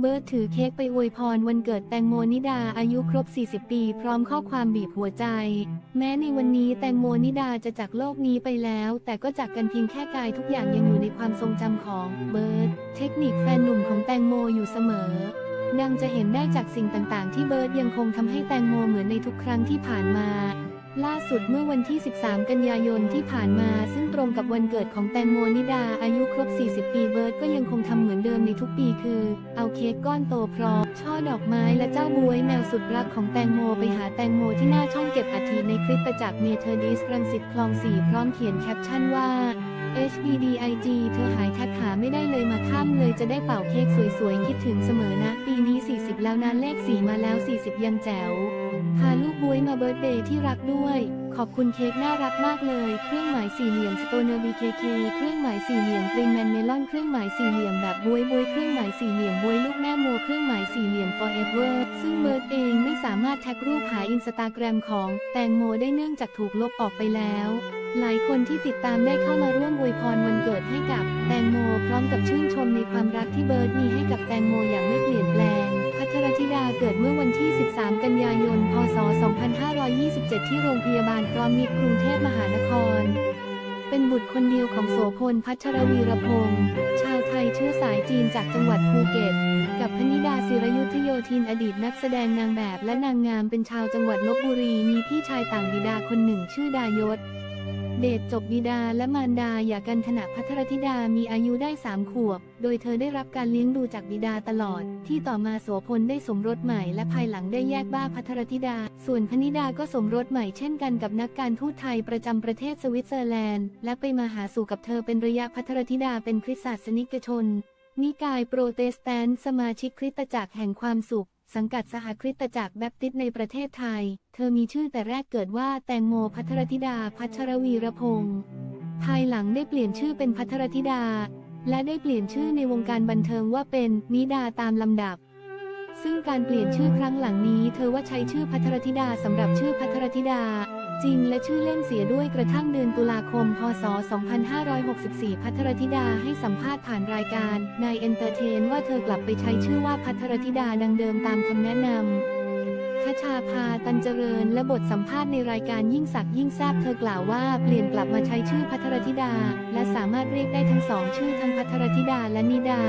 เบิร์ดถือเค้กไปอวยพรวันเกิดแตงโมนิดาอายุครบ 40 ปี พร้อมข้อความบีบหัวใจ แม้ในวันนี้แตงโมนิดาจะจากโลกนี้ไปแล้ว แต่ก็จากกันเพียงแค่กายทุกอย่างยังอยู่ในความทรงจำของเบิร์ดเทคนิคแฟนหนุ่มของแตงโมอยู่เสมอดังจะเห็นได้จากสิ่งต่างๆ ที่เบิร์ดยังคงทำให้แตงโมเหมือนในทุกครั้งที่ผ่านมา ล่าสุดเมื่อวันที่ 13 กันยายนที่ผ่านมา ซึ่งตรงกับวันเกิดของแตงโมนิดาอายุครบ 40 ปีเบิร์ดก็ยังคงทำเหมือนเดิมในทุกปีคือ เอาเค้กก้อนโตพร้อมช่อดอกไม้และเจ้าบวยแมวสุดรักของแตงโมไปหาแตงโมที่หน้าช่องเก็บอัฐิในคริสตจักรเมเทอร์ดิสรังสิตคลองสีพร้อมเขียนแคปชั่นว่า HBDIG เธอหายแทบหาไม่ได้เลยมาค่ำเลยจะได้เป่าเค้กสวยๆ คิดถึงเสมอนะ ปีนี้ 40 แล้วนะเลข4มาแล้ว 40 ยังแจ๋ว พาลูกบวยมาเบิร์ตเดย์ที่รักด้วย ขอบคุณเค้กน่ารักมากเลย เครื่องหมายสี่เหลี่ยมสโตเนอร์บีเคเคเครื่องหมายสี่เหลี่ยมกรีนแมนเมลอนเครื่องหมายสี่เหลี่ยมแบบบวยบวยเครื่องหมายสี่เหลี่ยมบวยลูกแม่โมเครื่องหมายสี่เหลี่ยม forever ซึ่งเบิร์ตเองไม่สามารถแท็กรูปหาอินสตาแกรมของแตงโมได้เนื่องจากถูกลบออกไปแล้วหลายคนที่ติดตามได้เข้ามาร่วมอวยพรวันเกิดให้กับแตงโมพร้อมกับชื่นชมในความรักที่เบิร์ดมีให้กับแตงโมอย่างไม่เปลี่ยนแปลง พัทรธิดา เกิดเมื่อวันที่ 13 กันยายน พศ 2527 ที่โรงพยาบาลพร้อมมิตรกรุงเทพมหานคร เป็นบุตรคนเดียวของโสพลพัชรวีรพงศ์ ชาวไทยเชื้อสายจีนจากจังหวัดภูเก็ต กับพนิดาศิรยุทธโยธินอดีตนักแสดงนางแบบและนางงามเป็นชาวจังหวัดลบบุรี มีพี่ชายต่างบิดาคนหนึ่งชื่อดายศ เดชจบบิดาและมารดาหย่ากันขณะพัทรธิดามีอายุได้สามขวบ โดยเธอได้รับการเลี้ยงดูจากบิดาตลอด ที่ต่อมาโสพลได้สมรสใหม่และภายหลังได้แยกบ้าพัทรธิดา ส่วนพนิดาก็สมรสใหม่เช่นกันกับนักการทูตไทยประจำประเทศสวิตเซอร์แลนด์ และไปมาหาสู่กับเธอเป็นระยะพัทรธิดาเป็นคริสตศาสนิกชน นิกายโปรเตสแตนต์สมาชิกคริสตจักรแห่งความสุข สังกัดสหคริสตจักรแบปติสต์ในประเทศไทย เธอมีชื่อแต่แรกเกิดว่าแตงโมพัทรธิดาพัชรวีรพงศ์ภายหลังได้เปลี่ยนชื่อเป็นพัทรธิดา และได้เปลี่ยนชื่อในวงการบันเทิงว่าเป็นนิดาตามลำดับ ซึ่งการเปลี่ยนชื่อครั้งหลังนี้ เธอว่าใช้ชื่อพัทรธิดาสำหรับชื่อพัทรธิดา จริงและชื่อเล่นเสียด้วยกระทั่งเดือนตุลาคม พศ 2564 พัทรธิดาให้สัมภาษณ์ผ่านรายการนายเอนเตอร์เทนว่าเธอกลับไปใช้ชื่อว่าพัทรธิดาดังเดิมตามคำแนะนำคชาพาตันเจริญและบทสัมภาษณ์ในรายการยิ่งสักยิ่งแซบเธอกล่าวว่าเปลี่ยนกลับมาใช้ชื่อพัทรธิดา และสามารถเรียกได้ทั้งสองชื่อทั้งพัทรธิดาและนิดา